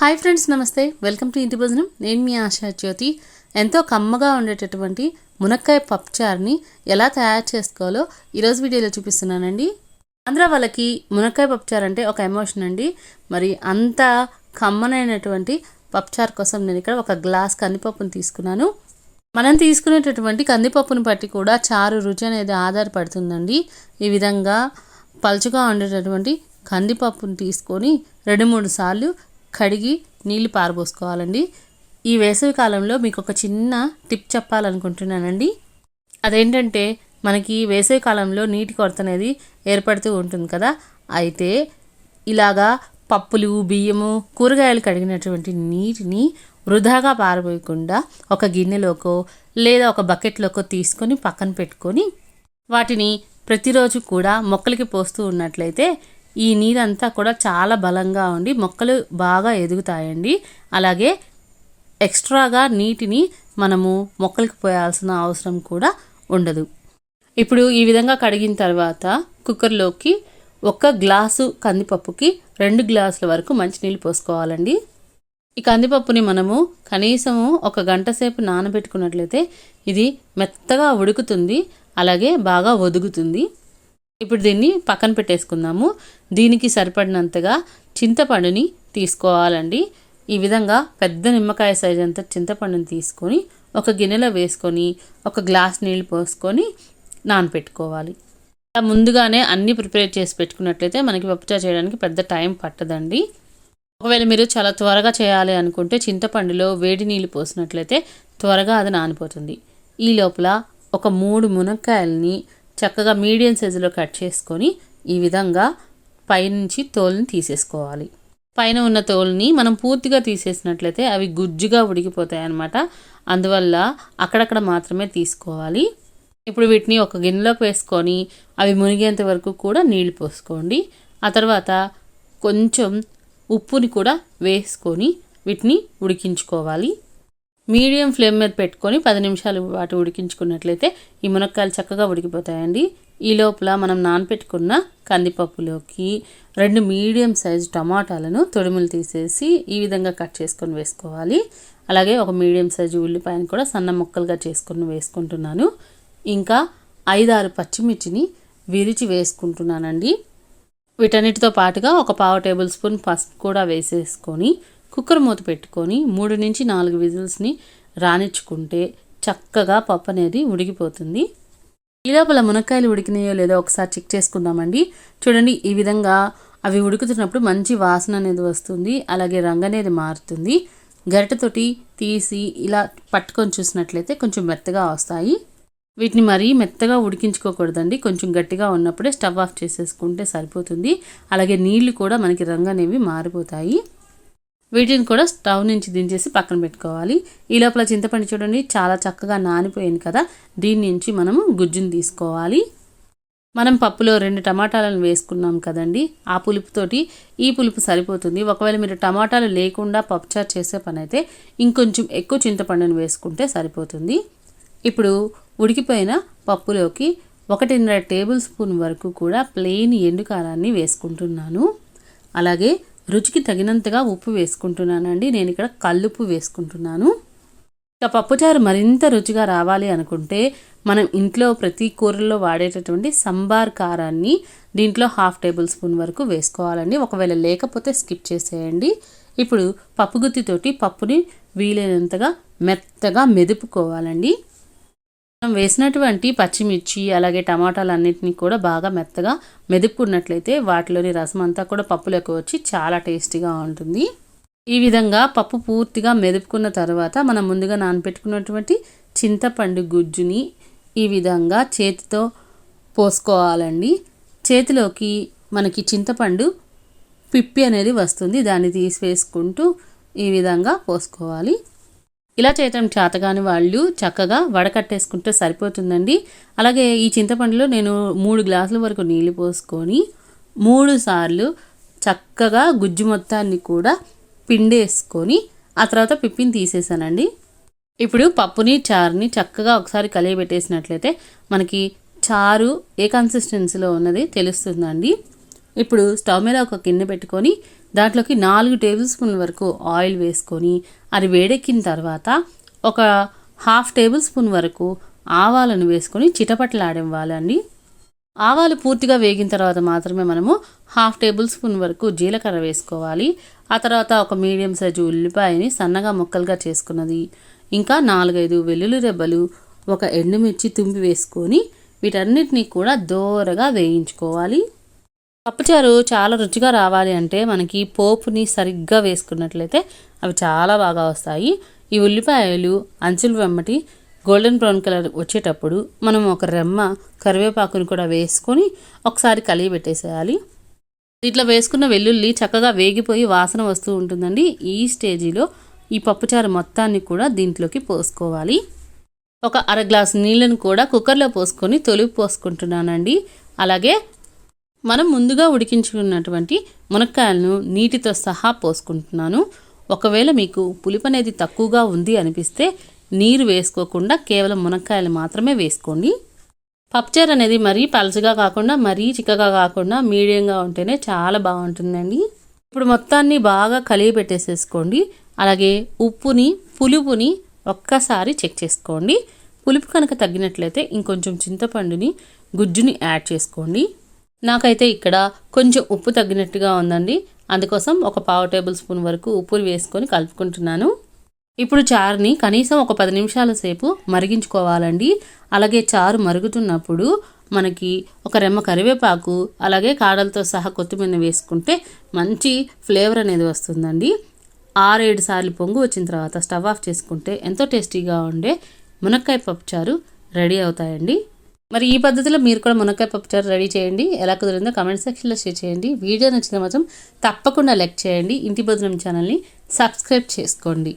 Hi friends నమస్తే. Welcome to ఇంటి భోజనం నేను మీ ఆశా జ్యోతి. ఎంతో కమ్మగా ఉండేటటువంటి మునక్కాయ పప్చార్ని ఎలా తయారు చేసుకోవాలో ఈరోజు వీడియోలో చూపిస్తున్నానండి. ఆంధ్ర వాళ్ళకి మునక్కాయ పప్చార్ అంటే ఒక ఎమోషన్ అండి. మరి అంత కమ్మనైనటువంటి పప్పుచారు కోసం నేను ఇక్కడ ఒక గ్లాస్ కందిపప్పును తీసుకున్నాను. మనం తీసుకునేటటువంటి కందిపప్పును బట్టి కూడా చారు రుచి అనేది ఆధారపడుతుందండి. ఈ విధంగా పలుచుగా ఉండేటటువంటి కందిపప్పును తీసుకొని రెండు మూడు సార్లు కడిగి నీళ్ళు పారబోసుకోవాలండి. ఈ వేసవి కాలంలో మీకు ఒక చిన్న టిప్ చెప్పాలనుకుంటున్నానండి. అదేంటంటే మనకి వేసవి కాలంలో నీటి కొరత అనేది ఏర్పడుతూ ఉంటుంది కదా. అయితే ఇలాగా పప్పులు బియ్యము కూరగాయలు కడిగినటువంటి నీటిని వృధాగా పారబోయకుండా ఒక గిన్నెలోకో లేదా ఒక బకెట్లోకో తీసుకొని పక్కన పెట్టుకొని వాటిని ప్రతిరోజు కూడా మొక్కలకి పోస్తూ ఉన్నట్లయితే ఈ నీరంతా కూడా చాలా బలంగా ఉండి మొక్కలు బాగా ఎదుగుతాయండి. అలాగే ఎక్స్ట్రాగా నీటిని మనము మొక్కలకు పోయాల్సిన అవసరం కూడా ఉండదు. ఇప్పుడు ఈ విధంగా కడిగిన తర్వాత కుక్కర్లోకి ఒక గ్లాసు కందిపప్పుకి రెండు గ్లాసుల వరకు మంచినీళ్ళు పోసుకోవాలండి. ఈ కందిపప్పుని మనము కనీసము ఒక గంట సేపు నానబెట్టుకున్నట్లయితే ఇది మెత్తగా ఉడుకుతుంది అలాగే బాగా ఒదుగుతుంది. ఇప్పుడు దీన్ని పక్కన పెట్టేసుకుందాము. దీనికి సరిపడినంతగా చింతపండుని తీసుకోవాలండి. ఈ విధంగా పెద్ద నిమ్మకాయ సైజ్ అంత చింతపండుని తీసుకొని ఒక గిన్నెలో వేసుకొని ఒక గ్లాస్ నీళ్ళు పోసుకొని నానపెట్టుకోవాలి. అలా ముందుగానే అన్నీ ప్రిపేర్ చేసి పెట్టుకున్నట్లయితే మనకి పప్పుచారు చేయడానికి పెద్ద టైం పట్టదండి. ఒకవేళ మీరు చాలా త్వరగా చేయాలి అనుకుంటే చింతపండులో వేడి నీళ్ళు పోసినట్లయితే త్వరగా అది నానిపోతుంది. ఈ లోపల ఒక మూడు మునక్కాయలని చక్కగా మీడియం సైజులో కట్ చేసుకొని ఈ విధంగా పైనుంచి తోలుని తీసేసుకోవాలి. పైన ఉన్న తోలుని మనం పూర్తిగా తీసేసినట్లయితే అవి గుజ్జుగా ఉడికిపోతాయి అన్నమాట అందువల్ల అక్కడక్కడ మాత్రమే తీసుకోవాలి. ఇప్పుడు వీటిని ఒక గిన్నెలోకి వేసుకొని అవి మునిగేంత వరకు కూడా నీళ్ళు పోసుకోండి. ఆ తర్వాత కొంచెం ఉప్పుని కూడా వేసుకొని వీటిని ఉడికించుకోవాలి. మీడియం ఫ్లేమ్ మీద పెట్టుకొని పది నిమిషాలు వాటి ఉడికించుకున్నట్లయితే ఈ మునక్కాయలు చక్కగా ఉడికిపోతాయండి. ఈ లోపల మనం నానపెట్టుకున్న కందిపప్పులోకి రెండు మీడియం సైజు టమాటాలను తొడిములు తీసేసి ఈ విధంగా కట్ చేసుకొని వేసుకోవాలి. అలాగే ఒక మీడియం సైజు ఉల్లిపాయను కూడా సన్న ముక్కలుగా చేసుకొని వేసుకుంటున్నాను. ఇంకా ఐదారు పచ్చిమిర్చిని విరిచి వేసుకుంటున్నానండి. వీటన్నిటితో పాటుగా ఒక పావు టేబుల్ స్పూన్ పసుపు కూడా వేసేసుకొని కుక్కర్ మూత పెట్టుకొని మూడు నుంచి నాలుగు విజిల్స్ని రానిచ్చుకుంటే చక్కగా పప్పు అనేది ఉడికిపోతుంది. ఈ లోపల మునక్కాయలు ఉడికినాయో లేదో ఒకసారి చెక్ చేసుకుందామండి. చూడండి ఈ విధంగా అవి ఉడుకుతున్నప్పుడు మంచి వాసన అనేది వస్తుంది. అలాగే రంగు అనేది మారుతుంది. గరిటతోటి తీసి ఇలా పట్టుకొని చూసినట్లయితే కొంచెం మెత్తగా వస్తాయి. వీటిని మరీ మెత్తగా ఉడికించుకోకూడదండి. కొంచెం గట్టిగా ఉన్నప్పుడే స్టవ్ ఆఫ్ చేసేసుకుంటే సరిపోతుంది. అలాగే నీళ్ళు కూడా మనకి రంగు అనేవి మారిపోతాయి. వీటిని కూడా స్టవ్ నుంచి దించేసి పక్కన పెట్టుకోవాలి. ఈ లోపల చింతపండు చూడండి చాలా చక్కగా నానిపోయింది కదా. దీని నుంచి మనము గుజ్జుని తీసుకోవాలి. మనం పప్పులో రెండు టమాటాలను వేసుకున్నాం కదండి. ఆ పులుపుతోటి ఈ పులుపు సరిపోతుంది. ఒకవేళ మీరు టమాటాలు లేకుండా పప్పుచారు చేసే పని అయితే ఇంకొంచెం ఎక్కువ చింతపండును వేసుకుంటే సరిపోతుంది. ఇప్పుడు ఉడికిపోయిన పప్పులోకి ఒకటిన్నర టేబుల్ స్పూన్ వరకు కూడా ప్లెయిన్ ఎండు కారాన్ని వేసుకుంటున్నాను. అలాగే రుచికి తగినంతగా ఉప్పు వేసుకుంటున్నానండి. నేను ఇక్కడ కల్లుప్పు వేసుకుంటున్నాను. ఇక పప్పుచారు మరింత రుచిగా రావాలి అనుకుంటే మనం ఇంట్లో ప్రతి కూరల్లో వాడేటటువంటి సంబార్ కారాన్ని దీంట్లో హాఫ్ టేబుల్ స్పూన్ వరకు వేసుకోవాలండి. ఒకవేళ లేకపోతే స్కిప్ చేసేయండి. ఇప్పుడు పప్పు గుత్తితోటి పప్పుని వీలైనంతగా మెత్తగా మెదుపుకోవాలండి. మనం వేసినటువంటి పచ్చిమిర్చి అలాగే టమాటాలు అన్నింటినీ కూడా బాగా మెత్తగా మెదుపుకున్నట్లయితే వాటిలోని రసం అంతా కూడా పప్పులోకి వచ్చి చాలా టేస్టీగా ఉంటుంది. ఈ విధంగా పప్పు పూర్తిగా మెదుపుకున్న తర్వాత మనం ముందుగా నానపెట్టుకున్నటువంటి చింతపండు గుజ్జుని ఈ విధంగా చేతితో పోసుకోవాలండి. చేతిలోకి మనకి చింతపండు పిప్పి అనేది వస్తుంది దాన్ని తీసివేసుకుంటూ ఈ విధంగా పోసుకోవాలి. ఇలా చేయటం చేతగాని వాళ్ళు చక్కగా వడకట్టేసుకుంటే సరిపోతుందండి. అలాగే ఈ చింతపండులో నేను మూడు గ్లాసుల వరకు నీళ్ళు పోసుకొని మూడు సార్లు చక్కగా గుజ్జు మొత్తాన్ని కూడా పిండేసుకొని ఆ తర్వాత పిప్పిని తీసేసానండి. ఇప్పుడు పప్పుని చారుని చక్కగా ఒకసారి కలియబెట్టేసినట్లయితే మనకి చారు ఏ కన్సిస్టెన్సీలో ఉన్నది తెలుస్తుందండి. ఇప్పుడు స్టవ్ మీద ఒక గిన్నె పెట్టుకొని దాంట్లోకి నాలుగు టేబుల్ స్పూన్ వరకు ఆయిల్ వేసుకొని అది వేడెక్కిన తర్వాత ఒక హాఫ్ టేబుల్ స్పూన్ వరకు ఆవాలను వేసుకొని చిటపట్లాడివ్వాలండి ఆవాలు పూర్తిగా వేగిన తర్వాత మాత్రమే మనము హాఫ్ టేబుల్ స్పూన్ వరకు జీలకర్ర వేసుకోవాలి. ఆ తర్వాత ఒక మీడియం సైజు ఉల్లిపాయని సన్నగా ముక్కలుగా చేసుకున్నది. ఇంకా నాలుగైదు వెల్లుల్లి రెబ్బలు ఒక ఎండుమిర్చి తుంపి వేసుకొని వీటన్నిటినీ కూడా దోరగా వేయించుకోవాలి. పప్పుచారు చాలా రుచిగా రావాలి అంటే మనకి పోపుని సరిగ్గా వేసుకున్నట్లయితే అవి చాలా బాగా వస్తాయి. ఈ ఉల్లిపాయలు అంచులు వెమ్మటి గోల్డెన్ బ్రౌన్ కలర్ వచ్చేటప్పుడు మనం ఒక రెమ్మ కరివేపాకుని కూడా వేసుకొని ఒకసారి కలిగి పెట్టేసేయాలి. ఇట్లా వేసుకున్న వెల్లుల్లి చక్కగా వేగిపోయి వాసన వస్తూ ఉంటుందండి. ఈ స్టేజిలో ఈ పప్పుచారు మొత్తాన్ని కూడా దీంట్లోకి పోసుకోవాలి. ఒక అర గ్లాసు నీళ్ళను కూడా కుక్కర్లో పోసుకొని తొలిపి పోసుకుంటున్నానండి. అలాగే మనం ముందుగా ఉడికించుకున్నటువంటి మునక్కాయలను నీటితో సహా పోసుకుంటున్నాను. ఒకవేళ మీకు పులుపు అనేది తక్కువగా ఉంది అనిపిస్తే నీరు వేసుకోకుండా కేవలం మునక్కాయలు మాత్రమే వేసుకోండి. పప్చర్ అనేది మరీ పలచగా కాకుండా మరీ చిక్కగా కాకుండా మీడియంగా ఉంటేనే చాలా బాగుంటుందండి. ఇప్పుడు మొత్తాన్ని బాగా కలిగి పెట్టేసేసుకోండి. అలాగే ఉప్పుని పులుపుని ఒక్కసారి చెక్ చేసుకోండి. పులుపు కనుక తగ్గినట్లయితే ఇంకొంచెం చింతపండుని గుజ్జుని యాడ్ చేసుకోండి. నాకైతే ఇక్కడ కొంచెం ఉప్పు తగ్గినట్టుగా ఉందండి. అందుకోసం ఒక పావు టేబుల్ స్పూన్ వరకు ఉప్పుని వేసుకొని కలుపుకుంటున్నాను. ఇప్పుడు చారుని కనీసం ఒక పది నిమిషాల సేపు మరిగించుకోవాలండి. అలాగే చారు మరుగుతున్నప్పుడు మనకి ఒక రెమ్మ కరివేపాకు అలాగే కాడలతో సహా కొత్తిమీర వేసుకుంటే మంచి ఫ్లేవర్ అనేది వస్తుందండి. ఆరేడు సార్లు పొంగు వచ్చిన తర్వాత స్టవ్ ఆఫ్ చేసుకుంటే ఎంతో టేస్టీగా ఉండే మునక్కాయ పప్పుచారు రెడీ అవుతాయండి. మరి ఈ పద్ధతిలో మీరు కూడా మునక్కాయ పప్పుచారు రెడీ చేయండి. ఎలా కుదిరిందో కమెంట్ సెక్షన్లో షేర్ చేయండి. వీడియో నచ్చిన మాత్రం తప్పకుండా లైక్ చేయండి. ఇంటి భోజనం ఛానల్ని సబ్స్క్రైబ్ చేసుకోండి.